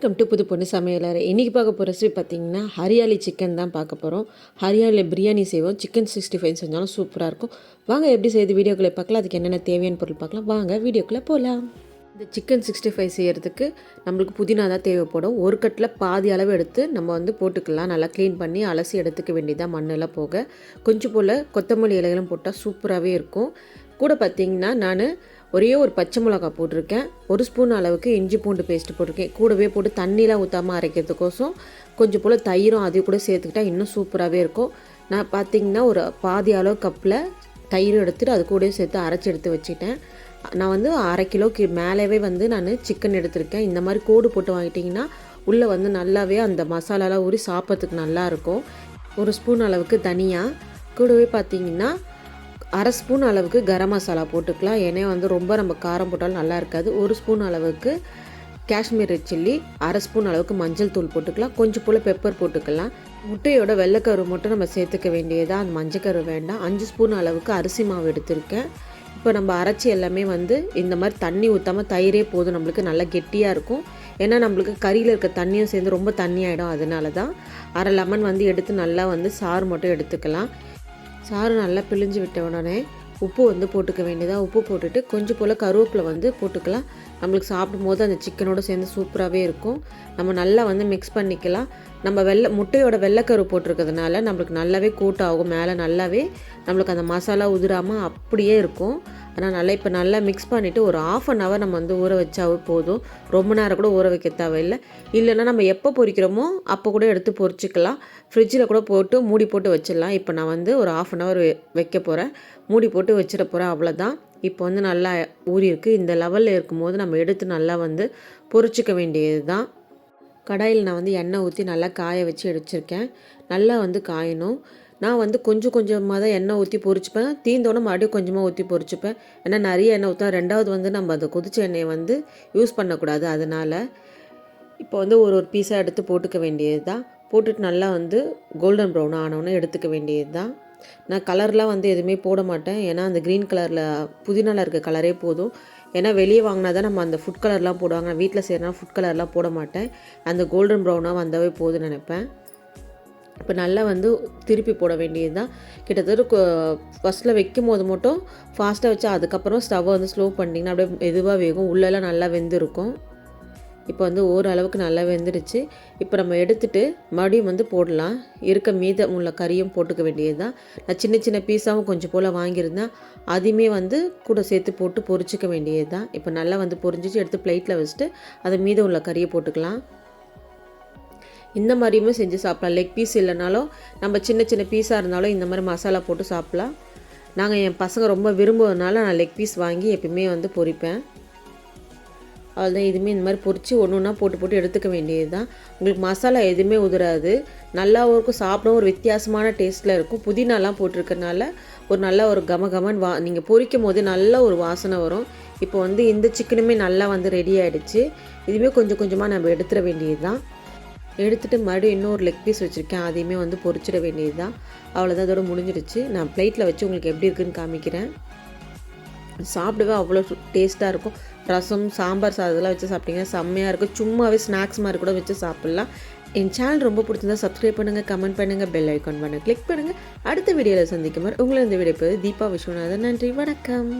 Welcome to புது பொண்ணு சமையலறை இன்றைக்கி பார்க்க போகிற ரெசிபி பார்த்தீங்கன்னா ஹரியாலி சிக்கன் தான் பார்க்க போகிறோம் ஹரியாலியில் பிரியாணி செய்வோம். சிக்கன் சிக்ஸ்டி ஃபைவ் செஞ்சாலும் சூப்பராக இருக்கும். வாங்க எப்படி செய்து வீடியோக்குள்ளே பார்க்கலாம். அதுக்கு என்னென்ன தேவையான பொருள் பார்க்கலாம். வாங்க வீடியோக்குள்ளே போகலாம் இந்த சிக்கன் சிக்ஸ்டி ஃபைவ் செய்கிறதுக்கு நம்மளுக்கு புதினா தான் தேவைப்படும். ஒரு கட்டில் பாதி அளவு எடுத்து நம்ம வந்து போட்டுக்கலாம். நல்லா க்ளீன் பண்ணி அலசி எடுத்துக்க வேண்டியதாக மண்ணெல்லாம் போக. கொஞ்சம் போல் கொத்தமல்லி இலைகளும் போட்டால் சூப்பராகவே இருக்கும். கூட பார்த்தீங்கன்னா நான் ஒரே ஒரு பச்சை மிளகா போட்டிருக்கேன். ஒரு ஸ்பூன் அளவுக்கு இஞ்சி பூண்டு பேஸ்ட்டு போட்டிருக்கேன். கூடவே போட்டு தண்ணியெலாம் ஊற்றாமல் அரைக்கிறதுக்கோசம் கொஞ்சம் போல் தயிரும் அதையும் கூட சேர்த்துக்கிட்டா இன்னும் சூப்பராகவே இருக்கும். நான் பார்த்தீங்கன்னா ஒரு பாதி அளவு கப்பில் தயிர் எடுத்துகிட்டு அது கூடவே சேர்த்து அரைச்சி எடுத்து வச்சுட்டேன் நான் வந்து அரை கிலோக்கு மேலேவே வந்து நான் சிக்கன் எடுத்திருக்கேன். இந்த மாதிரி கோடு போட்டு வாங்கிட்டிங்கன்னா உள்ளே வந்து நல்லாவே அந்த மசாலாலாம் ஊறி சாப்பிட்றதுக்கு நல்லாயிருக்கும் ஒரு ஸ்பூன் அளவுக்கு தனியாக கூடவே பார்த்தீங்கன்னா அரை ஸ்பூன் அளவுக்கு கரம் மசாலா போட்டுக்கலாம். ஏன்னா வந்து ரொம்ப நம்ம காரம் போட்டாலும் நல்லா இருக்காது. ஒரு ஸ்பூன் அளவுக்கு காஷ்மீர் ரெட் சில்லி அரை ஸ்பூன் அளவுக்கு மஞ்சள் தூள் போட்டுக்கலாம். கொஞ்சம் போல் பெப்பர் போட்டுக்கலாம். முட்டையோட வெள்ளைக்கரு மட்டும் நம்ம சேர்த்துக்க வேண்டியதாக அந்த மஞ்சக்கரு வேண்டாம். அஞ்சு ஸ்பூன் அளவுக்கு அரிசி மாவு எடுத்திருக்கேன். இப்போ நம்ம அரைச்சி எல்லாமே வந்து இந்த மாதிரி தண்ணி ஊற்றாமல் தயிரே போதும். நம்மளுக்கு நல்லா கெட்டியாக இருக்கும். ஏன்னா நம்மளுக்கு கறியில் இருக்க தண்ணியும் சேர்ந்து ரொம்ப தண்ணியாகிடும் அதனால தான் அரை லெமன் வந்து எடுத்து நல்லா வந்து சாறு மட்டும் எடுத்துக்கலாம். சாறு நல்லா பிழிஞ்சு விட்ட உடனே உப்பு வந்து போட்டுக்க வேண்டியதாக உப்பு போட்டுட்டு கொஞ்சம் போல் கருவேப்பில் வந்து போட்டுக்கலாம். நம்மளுக்கு சாப்பிடும் போது அந்த சிக்கனோடு சேர்ந்து சூப்பராகவே இருக்கும். நம்ம நல்லா வந்து மிக்ஸ் பண்ணிக்கலாம். நம்ம வெள்ளை முட்டையோட வெள்ளைக்கரு போட்டிருக்கிறதுனால நம்மளுக்கு நல்லாவே கூட்டாகும். மேலே நல்லாவே நம்மளுக்கு அந்த மசாலா உதிராமல் அப்படியே இருக்கும். ஆனால் நல்லா இப்போ நல்லா மிக்ஸ் பண்ணிவிட்டு ஒரு ஆஃப் அன் ஹவர் நம்ம வந்து ஊற வச்சாவே போதும். ரொம்ப நேரம் கூட ஊற வைக்க தேவையில்லை. இல்லைன்னா நம்ம எப்போ பொரிக்கிறோமோ அப்போ கூட எடுத்து பொரிச்சிக்கலாம். ஃப்ரிட்ஜில் கூட போட்டு மூடி போட்டு வச்சிடலாம். இப்போ நான் வந்து ஒரு ஆஃப் அன் ஹவர் வைக்க போகிறேன் மூடி போட்டு வச்சிட போகிறேன் அவ்வளோதான் இப்போ வந்து நல்லா ஊறியிருக்கு இந்த லெவலில் இருக்கும்போது நம்ம எடுத்து நல்லா வந்து பொரிச்சிக்க வேண்டியது தான் கடாயில் நான் வந்து எண்ணெய் ஊற்றி நல்லா காய வச்சு எடுச்சிருக்கேன் நல்லா வந்து காயணும். நான் வந்து கொஞ்சம் கொஞ்சமாக தான் எண்ணெய் ஊற்றி பொரிச்சுப்பேன். தீந்தோடனே மறுபடியும் கொஞ்சமாக ஊற்றி பொரிச்சுப்பேன். ஏன்னா நிறைய எண்ணெய் ஊற்றா ரெண்டாவது வந்து நம்ம அந்த கொதிச்ச எண்ணெயை வந்து யூஸ் பண்ணக்கூடாது. அதனால் இப்போ வந்து ஒரு ஒரு பீஸாக எடுத்து போட்டுக்க வேண்டியது தான். போட்டுட்டு நல்லா வந்து கோல்டன் ப்ரௌன் ஆனவுடனே எடுத்துக்க வேண்டியது தான். நான் கலர்லாம் வந்து எதுவுமே போட மாட்டேன். ஏன்னா அந்த க்ரீன் கலரில் புதினால இருக்க கலரே போதும். ஏன்னா வெளியே வாங்கினா தான் நம்ம அந்த ஃபுட் கலர்லாம் போடுவாங்க. நான் வீட்டில் செய்கிறனா ஃபுட் கலர்லாம் போட மாட்டேன். அந்த கோல்டன் ப்ரௌனாக வந்தாவே போதும்னு நினைப்பேன். இப்போ நல்லா வந்து திருப்பி போட வேண்டியது தான் கிட்டத்தட்ட ஃபஸ்ட்டில் வைக்கும் போது மட்டும் ஃபாஸ்ட்டாக வச்சு அதுக்கப்புறம் ஸ்டவ்வை வந்து ஸ்லோ பண்ணிங்கன்னா அப்படியே மெதுவாக வேகும். உள்ளெல்லாம் நல்லா வெந்திருக்கும். இப்போ வந்து ஓரளவுக்கு நல்லா வெந்துருச்சு இப்போ நம்ம எடுத்துகிட்டு மறுபடியும் வந்து போடலாம். இருக்க மீதம் உள்ள கறியும் போட்டுக்க வேண்டியது தான் நான் சின்ன சின்ன பீஸாகவும் கொஞ்சம் போல் வாங்கியிருந்தேன். அதையுமே வந்து கூட சேர்த்து போட்டு பொரிச்சிக்க வேண்டியது தான் இப்போ நல்லா வந்து பொரிஞ்சிச்சு. எடுத்து பிளேட்டில் வச்சுட்டு அதை மீதம் உள்ள கறியை போட்டுக்கலாம். இந்த மாதிரியுமே செஞ்சு சாப்பிட்லாம். லெக் பீஸ் இல்லைனாலும் நம்ம சின்ன சின்ன பீஸாக இருந்தாலும் இந்த மாதிரி மசாலா போட்டு சாப்பிட்லாம். நாங்கள் என் பசங்க ரொம்ப விரும்புவதுனால நான் லெக் பீஸ் வாங்கி எப்பயுமே வந்து பொரிப்பேன் அவ்வளோதான் இதுவுமே இந்த மாதிரி பொரித்து ஒன்று ஒன்றா போட்டு போட்டு எடுத்துக்க வேண்டியது தான் உங்களுக்கு மசாலா எதுவுமே உதிராது. நல்லாவும் இருக்கும் சாப்பிடவும் ஒரு வித்தியாசமான டேஸ்ட்டில் இருக்கும். புதினாலாம் போட்டிருக்கனால ஒரு நல்ல ஒரு கம கமன் வா நீங்கள் பொரிக்கும் போது நல்ல ஒரு வாசனை வரும். இப்போ வந்து இந்த சிக்கனுமே நல்லா வந்து ரெடி ஆகிடுச்சு இதுவுமே கொஞ்சம் கொஞ்சமாக நம்ம எடுத்துட வேண்டியது தான் எடுத்துகிட்டு மறுபடியும் இன்னொரு லெக் பீஸ் வச்சுருக்கேன். அதையுமே வந்து பொரிச்சிட வேண்டியது தான் அவ்வளோதான் அதோட முடிஞ்சிடுச்சு. நான் பிளேட்டில் வச்சு உங்களுக்கு எப்படி இருக்குன்னு காமிக்கிறேன். சாப்பிடவே அவ்வளோ டேஸ்ட்டாக இருக்கும். ரசம் சாம்பார் சாதம்லாம் வச்சு சாப்பிட்டீங்கன்னா செம்மையாக இருக்கும். சும்மாவே ஸ்நாக்ஸ் மாதிரி கூட வச்சு சாப்பிட்லாம். என் சேனல் ரொம்ப பிடிச்சிருந்தா சப்ஸ்கிரைப் பண்ணுங்கள் கமெண்ட் பண்ணுங்கள் பெல் ஐக்கான் பண்ணுங்கள் கிளிக் பண்ணுங்கள் அடுத்த வீடியோவில் சந்திக்கும் மாதிரி உங்களை இந்த வீடியோ தீபா விஸ்வநாதன். நன்றி வணக்கம்.